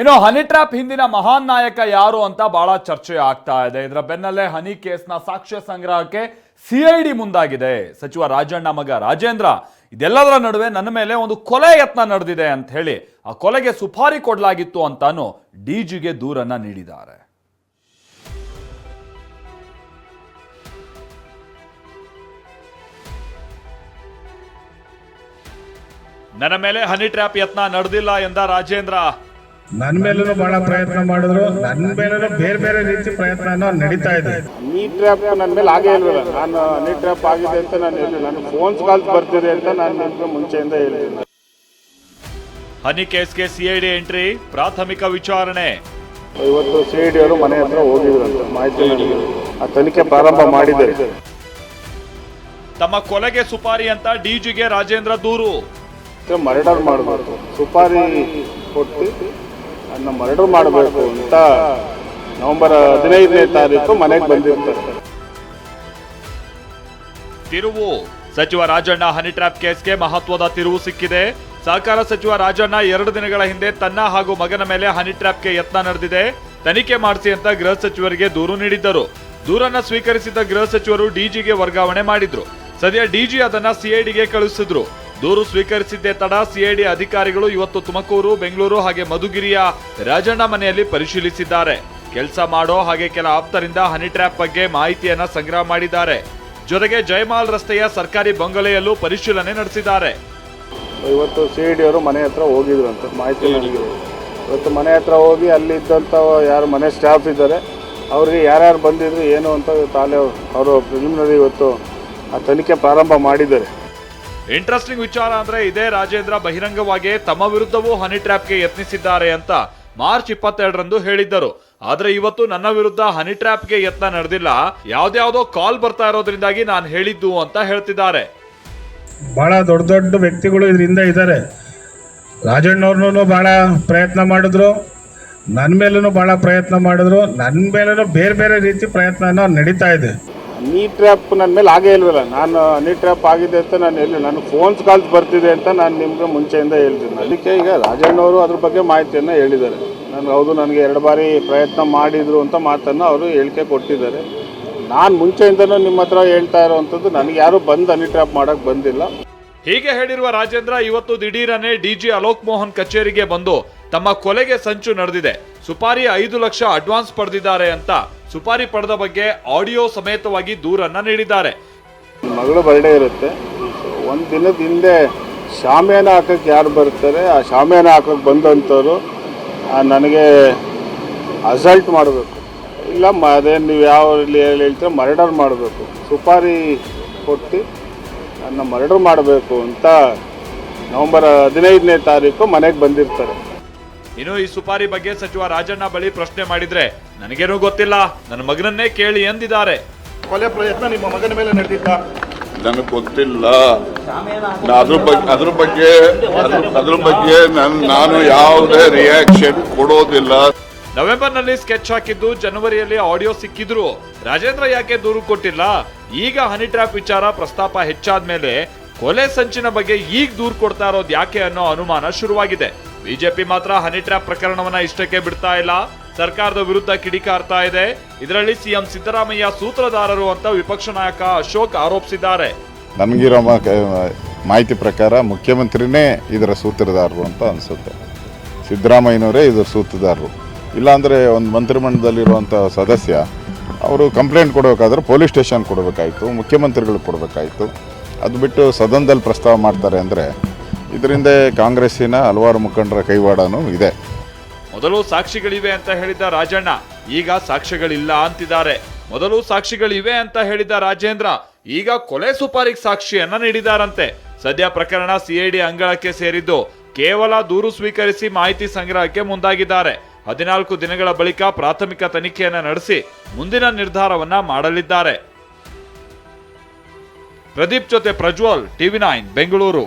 ಇನ್ನು honey trap ಹಿಂದಿನ ಮಹಾನ್ ನಾಯಕ ಯಾರು ಅಂತ ಬಹಳ ಚರ್ಚೆ ಆಗ್ತಾ ಇದೆ. ಇದರ ಬೆನ್ನಲ್ಲೇ ಹನಿ ಕೇಸ್ನ ಸಾಕ್ಷ್ಯ ಸಂಗ್ರಹಕ್ಕೆ ಸಿಐಡಿ ಮುಂದಾಗಿದೆ. ಸಚಿವ ರಾಜಣ್ಣ ಮಗ ರಾಜೇಂದ್ರ, ಇದೆಲ್ಲದರ ನಡುವೆ ನನ್ನ ಮೇಲೆ ಒಂದು ಕೊಲೆ ಯತ್ನ ನಡೆದಿದೆ ಅಂತ ಹೇಳಿ ಆ ಕೊಲೆಗೆ ಸುಪಾರಿ ಕೊಡಲಾಗಿತ್ತು ಅಂತಾನು ಡಿಜಿಗೆ ದೂರನ್ನ ನೀಡಿದ್ದಾರೆ. ನನ್ನ ಮೇಲೆ ಹನಿ ಟ್ರ್ಯಾಪ್ ಯತ್ನ ನಡೆದಿಲ್ಲ ಎಂದ ರಾಜೇಂದ್ರ ನನ್ನ ಮೇಲೂ ಬಹಳ ಪ್ರಯತ್ನ ಮಾಡಿದ್ರು ನನ್ನ ಮೇಲೂ ಬೇರೆ ಬೇರೆ ರೀತಿ ಪ್ರಯತ್ನ ನಡೀತಾ ಇದೆ. ನೀಟ್ ಟ್ರ್ಯಾಪ್ ನನ್ನ ಮೇಲೆ ಆಗೇ ಇಲ್ವಲ್ಲ ನಾನು ನೀಟ್ ಟ್ರ್ಯಾಪ್ ಆಗಿದೆ ಅಂತ ನಾನು ಹೇಳಿ ನನ್ನ ಫೋನ್ಸ್ ಕಾಲ್ಸ್ ಬರ್ತಿದೆ ಅಂತ ನಾನು ನಿಮ್ಗೆ ಮುಂಚೆಯಿಂದ ಹೇಳಿದ್ದೀನಿ. ಹನಿ ಕೇಸ್ಗೆ ಸಿಐಡಿ ಎಂಟ್ರಿ ಪ್ರಾಥಮಿಕ ವಿಚಾರಣೆ. ಇವತ್ತು ಸಿಐಡಿ ಡಿ ಅವರು ಮನೆ ಹತ್ರ ಹೋಗಿದ್ರಂತೆ ಮಾಹಿತಿ ನನಗೆ ಆ ತನಿಖೆ ಪ್ರಾರಂಭ ಮಾಡಿದ್ದಾರೆ ತಮ್ಮ ಕೊಲೆಗೆ ಸುಪಾರಿ ಅಂತ ಡಿಜಿಗೆ ರಾಜೇಂದ್ರ ದೂರು. ಮರ್ಡರ್ ಮಾಡಬಾರ್ದು ಸುಪಾರಿ ಕೊಟ್ಟು ನನ್ನ ಮರ್ಡರ್ ಮಾಡಬೇಕು ಅಂತ ನವೆಂಬರ್ ಹದಿನೈದನೇ ತಾರೀಕು ಮನೆಗೆ ಬಂದಿರ್ತಾರೆ. ತಿರುವು. ಸಚಿವ ರಾಜಣ್ಣ ಹನಿ ಟ್ರ್ಯಾಪ್ ಕೇಸ್ಗೆ ಮಹತ್ವದ ತಿರುವು ಸಿಕ್ಕಿದೆ. ಸಹಕಾರ ಸಚಿವ ರಾಜಣ್ಣ ಎರಡು ದಿನಗಳ ಹಿಂದೆ ತನ್ನ ಹಾಗೂ ಮಗನ ಮೇಲೆ ಹನಿ ಟ್ರ್ಯಾಪ್ಗೆ ಯತ್ನ ನಡೆದಿದೆ. ತನಿಖೆ ಮಾಡಿಸಿ ಅಂತ ಗೃಹ ಸಚಿವರಿಗೆ ದೂರು ನೀಡಿದ್ದರು. ದೂರನ್ನ ಸ್ವೀಕರಿಸಿದ ಗೃಹ ಸಚಿವರು ಡಿಜಿಗೆ ವರ್ಗಾವಣೆ ಮಾಡಿದ್ರು. ಸದ್ಯ ಡಿಜಿ ಅದನ್ನ ಸಿಐಡಿಗೆ ಕಳುಹಿಸಿದ್ರು. ದೂರು ಸ್ವೀಕರಿಸಿದ್ದೇ ತಡ, ಸಿಐಡಿ ಅಧಿಕಾರಿಗಳು ಇವತ್ತು ತುಮಕೂರು, ಬೆಂಗಳೂರು ಹಾಗೆ ಮಧುಗಿರಿಯ ರಾಜಣ್ಣ ಮನೆಯಲ್ಲಿ ಪರಿಶೀಲಿಸಿದ್ದಾರೆ. ಕೆಲಸ ಮಾಡೋ ಹಾಗೆ ಕೆಲ ಆಪ್ತರಿಂದ ಹನಿ ಟ್ರ್ಯಾಪ್ ಬಗ್ಗೆ ಮಾಹಿತಿಯನ್ನ ಸಂಗ್ರಹ ಮಾಡಿದ್ದಾರೆ. ಜೊತೆಗೆ ಜಯಮಾಲ್ ರಸ್ತೆಯ ಸರ್ಕಾರಿ ಬಂಗಲೆಯಲ್ಲೂ ಪರಿಶೀಲನೆ ನಡೆಸಿದ್ದಾರೆ. ಇವತ್ತು ಸಿಐಡಿ ಅವರು ಮನೆ ಹತ್ರ ಹೋಗಿದ್ರು ಅಂತ ಮಾಹಿತಿ ಇವತ್ತು ಮನೆ ಹತ್ರ ಹೋಗಿ ಅಲ್ಲಿ ಇದ್ದಂತ ಯಾರು ಮನೆ ಸ್ಟಾಫ್ ಇದ್ದಾರೆ. ಅವ್ರಿಗೆ ಯಾರ್ಯಾರು ಬಂದಿದ್ರು, ಏನು ಅಂತ ತಾಲೆ ಅವರು ಪ್ರಿಲಿಮಿನರಿ ಇವತ್ತು ಆ ತನಿಖೆ ಪ್ರಾರಂಭ ಮಾಡಿದ್ದಾರೆ. ಇಂಟ್ರೆಸ್ಟಿಂಗ್ ವಿಚಾರ ಅಂದ್ರೆ ಇದೇ ರಾಜೇಂದ್ರ ಬಹಿರಂಗವಾಗಿ ತಮ್ಮ ವಿರುದ್ಧವೂ ಹನಿ ಟ್ರ್ಯಾಪ್ಗೆ ಯತ್ನಿಸಿದ್ದಾರೆ ಅಂತ ಮಾರ್ಚ್ ಇಪ್ಪತ್ತೆರಡರಂದು ಹೇಳಿದ್ದರು. ಆದ್ರೆ ಇವತ್ತು ನನ್ನ ವಿರುದ್ಧ ಹನಿ ಟ್ರ್ಯಾಪ್ಗೆ ಯತ್ನ ನಡೆದಿಲ್ಲ. ಯಾವ್ದ್ಯಾವ್ದೋ ಕಾಲ್ ಬರ್ತಾ ಇರೋದ್ರಿಂದಾಗಿ ನಾನು ಹೇಳಿದ್ದು ಅಂತ ಹೇಳ್ತಿದ್ದಾರೆ. ಬಹಳ ದೊಡ್ಡ ದೊಡ್ಡ ವ್ಯಕ್ತಿಗಳು ಇದರಿಂದ ಇದ್ದಾರೆ. ರಾಜಣ್ಣವ್ರನ್ನೂ ಬಹಳ ಪ್ರಯತ್ನ ಮಾಡಿದ್ರು. ನನ್ನ ಮೇಲೂ ಬಹಳ ಪ್ರಯತ್ನ ಮಾಡಿದ್ರು. ನನ್ನ ಮೇಲೂ ಬೇರೆ ಬೇರೆ ರೀತಿ ಪ್ರಯತ್ನ ನಡೀತಾ ಇದೆ. ನೀ ಟ್ರ್ಯಾಪ್ ನನ್ನ ಮೇಲೆ ಆಗೇ ಇಲ್ವಲ್ಲ? ನಾನು ನೀ ಟ್ರ್ಯಾಪ್ ಆಗಿದೆ ಅಂತ ನಾನು ಹೇಳಿ ನನ್ನ ಫೋನ್ಸ್ ಕಾಲ್ಸ್ ಬರ್ತಿದೆ ಅಂತ ನಾನು ನಿಮಗೆ ಮುಂಚೆಯಿಂದ ಹೇಳ್ತೀನಿ. ಅದಕ್ಕೆ ಈಗ ರಾಜಣ್ಣವರು ಅದ್ರ ಬಗ್ಗೆ ಮಾಹಿತಿಯನ್ನು ಹೇಳಿದ್ದಾರೆ. ನಾನು ಹೌದು ನನಗೆ ಎರಡು ಬಾರಿ ಪ್ರಯತ್ನ ಮಾಡಿದರು ಅಂತ ಮಾತನ್ನು ಅವರು ಹೇಳಿಕೆ ಕೊಟ್ಟಿದ್ದಾರೆ. ನಾನು ಮುಂಚೆಯಿಂದನೂ ನಿಮ್ಮ ಹತ್ರ ಹೇಳ್ತಾ ಇರೋವಂಥದ್ದು ನನಗೆ ಯಾರೂ ಬಂದು ಅನಿ ಟ್ರ್ಯಾಪ್ ಮಾಡೋಕ್ಕೆ ಬಂದಿಲ್ಲ. ಹೀಗೆ ಹೇಳಿರುವ ರಾಜೇಂದ್ರ ಇವತ್ತು ದಿಢೀರನೆ ಡಿಜಿ ಅಲೋಕ್ ಮೋಹನ್ ಕಚೇರಿಗೆ ಬಂದು ತಮ್ಮ ಕೊಲೆಗೆ ಸಂಚು ನಡೆದಿದೆ. ಸುಪಾರಿ ಐದು ಲಕ್ಷ ಅಡ್ವಾನ್ಸ್ ಪಡೆದಿದ್ದಾರೆ ಅಂತ ಸುಪಾರಿ ಪಡೆದ ಬಗ್ಗೆ ಆಡಿಯೋ ಸಮೇತವಾಗಿ ದೂರನ್ನ ನೀಡಿದ್ದಾರೆ. ಮಗಳು ಬರ್ಡೇ ಇರುತ್ತೆ. ಒಂದು ದಿನದ ಹಿಂದೆ ಶಾಮಿಯಾನ ಹಾಕಕ್ಕೆ ಯಾರು ಬರ್ತಾರೆ, ಆ ಶಾಮಿಯಾನ ಹಾಕಕ್ಕೆ ಬಂದಂಥವ್ರು ನನಗೆ ಅಸಲ್ಟ್ ಮಾಡಬೇಕು. ಇಲ್ಲ, ಮ ನೀವು ಯಾವ ಹೇಳ್ತೀರ ಮರ್ಡರ್ ಮಾಡಬೇಕು. ಸುಪಾರಿ ಕೊಟ್ಟು ನನ್ನ ಮರ್ಡರ್ ಮಾಡಬೇಕು ಅಂತ ನವಂಬರ್ ಹದಿನೈದನೇ ತಾರೀಕು ಮನೆಗೆ ಬಂದಿರ್ತಾರೆ. ಇನ್ನು ಈ ಸುಪಾರಿ ಬಗ್ಗೆ ಸಚಿವ ರಾಜಣ್ಣ ಬಳಿ ಪ್ರಶ್ನೆ ಮಾಡಿದ್ರೆ ನನಗೇನೂ ಗೊತ್ತಿಲ್ಲ. ನನ್ನ ಮಗನನ್ನೇ ಕೇಳಿ ಎಂದಿದ್ದಾರೆ. ಕೊಲೆ ಪ್ರಯತ್ನ ನಿಮ್ಮ ಮಗನ ಮೇಲೆ ನಡೆದಿದ್ದ? ನನಗೆ ಗೊತ್ತಿಲ್ಲ. ಅದ್ರ ಬಗ್ಗೆ ಅದ್ರ ಬಗ್ಗೆ ಅದ್ರ- ಬಗ್ಗೆ ನನ್ ನಾನು ಯಾವುದೇ ರಿಯಾಕ್ಷನ್ ಕೊಡೋದಿಲ್ಲ. ನವೆಂಬರ್ನಲ್ಲಿ ಸ್ಕೆಚ್ ಹಾಕಿದ್ದು ಜನವರಿಯಲ್ಲಿ ಆಡಿಯೋ ಸಿಕ್ಕಿದ್ರು. ರಾಜೇಂದ್ರ ಯಾಕೆ ದೂರು ಕೊಟ್ಟಿಲ್ಲ? ಈಗ ಹನಿ ಟ್ರ್ಯಾಪ್ ವಿಚಾರ ಪ್ರಸ್ತಾಪ ಹೆಚ್ಚಾದ್ಮೇಲೆ ಕೊಲೆ ಸಂಚಿನ ಬಗ್ಗೆ ಈಗ ದೂರು ಕೊಡ್ತಾ ಇರೋದು ಯಾಕೆ ಅನ್ನೋ ಅನುಮಾನ ಶುರುವಾಗಿದೆ. ಬಿಜೆಪಿ ಮಾತ್ರ ಹನಿ ಟ್ರ್ಯಾಪ್ ಪ್ರಕರಣವನ್ನ ಇಷ್ಟಕ್ಕೆ ಬಿಡ್ತಾ ಇಲ್ಲ. ಸರ್ಕಾರದ ವಿರುದ್ಧ ಕಿಡಿಕಾರ್ತಾ ಇದೆ. ಇದರಲ್ಲಿ ಸಿಎಂ ಸಿದ್ದರಾಮಯ್ಯ ಸೂತ್ರಧಾರರು ಅಂತ ವಿಪಕ್ಷ ನಾಯಕ ಅಶೋಕ್ ಆರೋಪಿಸಿದ್ದಾರೆ. ಕ- ಮಾಹಿತಿ ಪ್ರಕಾರ ಮುಖ್ಯಮಂತ್ರಿನೇ ಇದರ ಸೂತ್ರಧಾರರು ಅಂತ ಅನಿಸುತ್ತೆ. ಸಿದ್ದರಾಮಯ್ಯನವರೇ ಇದರ ಸೂತ್ರಧಾರರು. ಇಲ್ಲಾಂದರೆ ಒಂದು ಮಂತ್ರಿಮಂಡಲದಲ್ಲಿರುವಂಥ ಸದಸ್ಯ, ಅವರು ಕಂಪ್ಲೇಂಟ್ ಕೊಡಬೇಕಾದ್ರೆ ಪೊಲೀಸ್ ಸ್ಟೇಷನ್ ಕೊಡಬೇಕಾಯಿತು ಮುಖ್ಯಮಂತ್ರಿಗಳಿಗೆ ಕೊಡಬೇಕಾಯಿತು. ಅದು ಬಿಟ್ಟು ಸದನದಲ್ಲಿ ಪ್ರಸ್ತಾವ ಮಾಡ್ತಾರೆ ಅಂದರೆ ಇದರಿಂದ ಕಾಂಗ್ರೆಸ್ಸಿನ ಹಲವಾರು ಮುಖಂಡರ ಕೈವಾಡನೂ ಇದೆ. ಮೊದಲು ಸಾಕ್ಷಿಗಳಿವೆ ಅಂತ ಹೇಳಿದ ರಾಜಣ್ಣ, ಈಗ ಸಾಕ್ಷಿಗಳಿಲ್ಲ ಅಂತಿದ್ದಾರೆ. ಮೊದಲು ಸಾಕ್ಷಿಗಳಿವೆ ಅಂತ ಹೇಳಿದ ರಾಜೇಂದ್ರ, ಈಗ ಕೊಲೆ ಸುಪಾರಿಗೆ ಸಾಕ್ಷಿಯನ್ನ ನೀಡಿದಾರಂತೆ. ಸದ್ಯ ಪ್ರಕರಣ ಸಿಐಡಿ ಅಂಗಳಕ್ಕೆ ಸೇರಿದ್ದು, ಕೇವಲ ದೂರು ಸ್ವೀಕರಿಸಿ ಮಾಹಿತಿ ಸಂಗ್ರಹಕ್ಕೆ ಮುಂದಾಗಿದ್ದಾರೆ. ಹದಿನಾಲ್ಕು ದಿನಗಳ ಬಳಿಕ ಪ್ರಾಥಮಿಕ ತನಿಖೆಯನ್ನು ನಡೆಸಿ ಮುಂದಿನ ನಿರ್ಧಾರವನ್ನ ಮಾಡಲಿದ್ದಾರೆ. ಪ್ರದೀಪ್ ಜೊತೆ ಪ್ರಜ್ವಲ್, ಟಿವಿ ನೈನ್, ಬೆಂಗಳೂರು.